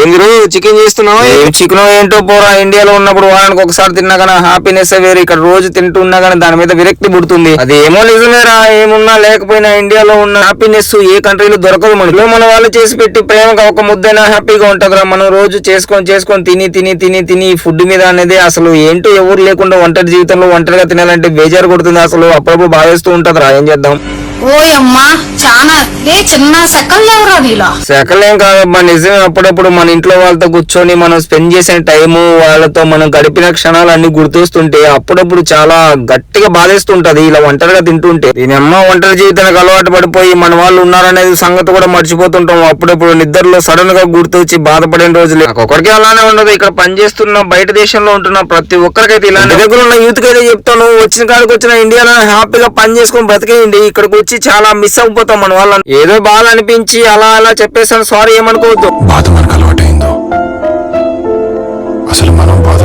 ఏంది చికెన్ చేస్తున్నావు? ఏం చికెన్ ఏంటో పోరా ఇండియాలో ఉన్నప్పుడు వారానికి ఒకసారి తిన్నా కానీ హ్యాపీనెస్ వేరు. ఇక్కడ రోజు తింటున్నా కానీ దాని మీద విరక్తి పుడుతుంది. అది ఏమో నిజమేరా ఏమున్నా లేకపోయినా ఇండియాలో ఉన్న హ్యాపీనెస్ ఏ కంట్రీలో దొరకదు మనకు. మన వాళ్ళు చేసి పెట్టి ప్రేమగా ఒక ముద్దైనా హ్యాపీగా ఉంటదిరా. మనం రోజు చేసుకొని చేసుకొని తిని తిని తిని తిని ఫుడ్ మీద అనేది అసలు ఏంటో ఎవరు లేకుండా ఒంటరి జీవితంలో ఒంటరిగా తినాలంటే బేజారు కొడుతుంది అసలు. అప్పుడప్పుడు బాధేస్తూ ఉంటదిరా ఏం చేద్దాం? ఓయమ్మా చాలా చిన్న సెకండ్ లేవురా నీలా సెకలేం కాదబ్బా నిజమే అప్పుడప్పుడు మన ఇంట్లో వాళ్ళతో కూర్చొని మనం స్పెండ్ చేసిన టైము వాళ్ళతో మనం గడిపిన క్షణాలు అన్ని గుర్తొస్తుంటే అప్పుడప్పుడు చాలా గట్టిగా బాధేస్తుంటది. ఇలా ఒంటరిగా తింటుంటే. దీని అమ్మ ఒంటరి జీవితానికి అలవాటు పడిపోయి మన వాళ్ళు ఉన్నారనేది సంగతి కూడా మర్చిపోతుంటాం. అప్పుడప్పుడు నిద్రలో సడన్గా గుర్తొచ్చి బాధపడిన రోజులు. ఒక్కడికి అలానే ఉండదు. ఇక్కడ పనిచేస్తున్న బయట దేశంలో ఉంటున్న ప్రతి ఒక్కరికైతే ఇలా దగ్గర ఉన్న యూత్కి అయితే చెప్తాను. వచ్చిన కాడికి వచ్చిన ఇండియాలో హ్యాపీగా పని చేసుకొని బతికేయండి ఇక్కడికి వచ్చి చాలా మిస్ అయిపోతాం మన వాళ్ళని. ఏదో బాగా అనిపించి అలా అలా చెప్పేసాను సారీ ఏమనుకోవద్దు. బాధ మనకు అలవాటైందో? అసలు మనం బాధ